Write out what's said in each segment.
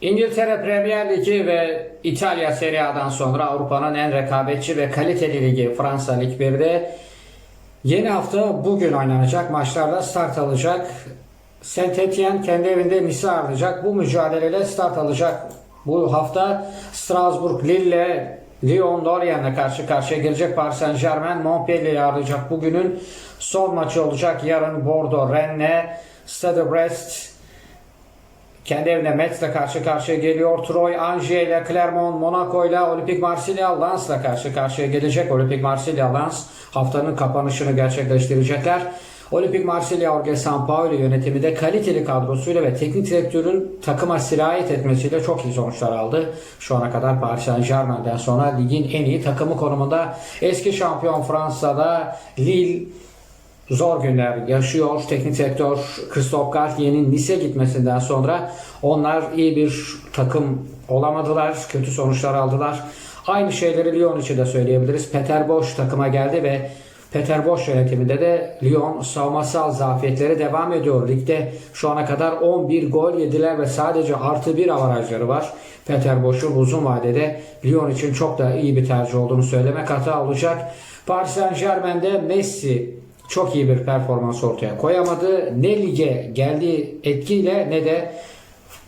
İngiltere Premier Ligi ve İtalya Serie A'dan sonra Avrupa'nın en rekabetçi ve kaliteli ligi Fransa Lig 1'de yeni hafta bugün oynanacak maçlarla start alacak. Saint Etienne kendi evinde Nice'i ağırlayacak. Bu mücadeleyle start alacak. Bu hafta Strasbourg, Lille, Lyon, Lorient'le karşı karşıya gelecek. Paris Saint Germain, Montpellier'i ağırlayacak. Bugünün son maçı olacak. Yarın Bordeaux, Rennes, Stade Brest, kendi evine Metz'le karşı karşıya geliyor. Troy, Angers ile Clermont, Monaco ile Olympique Marsilya, Lens'la karşı karşıya gelecek. Olympique Marsilya, Lens haftanın kapanışını gerçekleştirecekler. Olympique Marsilya, Jorge Sampaoli yönetiminde kaliteli kadrosuyla ve teknik direktörün takıma sirayet etmesiyle çok iyi sonuçlar aldı. Şu ana kadar Paris Saint Germain'den sonra ligin en iyi takımı konumunda. Eski şampiyon Fransa'da Lille zor günler yaşıyor. Teknik direktör Christophe Galtier'in Nice'e gitmesinden sonra onlar iyi bir takım olamadılar. Kötü sonuçlar aldılar. Aynı şeyleri Lyon için de söyleyebiliriz. Peter Bosz takıma geldi ve Peter Bosz yönetiminde de Lyon savunmasal zafiyetleri devam ediyor. Ligde şu ana kadar 11 gol yediler ve sadece artı bir avarajları var. Peter Bosz'un uzun vadede Lyon için çok da iyi bir tercih olduğunu söylemek hata olacak. Paris Saint Germain'de Messi çok iyi bir performans ortaya koyamadı. Ne lige geldiği etkiyle ne de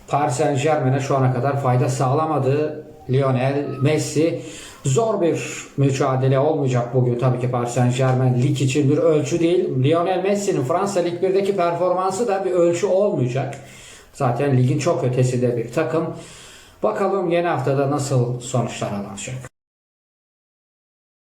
Paris Saint Germain'e şu ana kadar fayda sağlamadı Lionel Messi. Zor bir mücadele olmayacak bugün tabii ki Paris Saint Germain lig için bir ölçü değil. Lionel Messi'nin Fransa Lig 1'deki performansı da bir ölçü olmayacak. Zaten ligin çok ötesinde bir takım. Bakalım yeni haftada nasıl sonuçlar alınacak.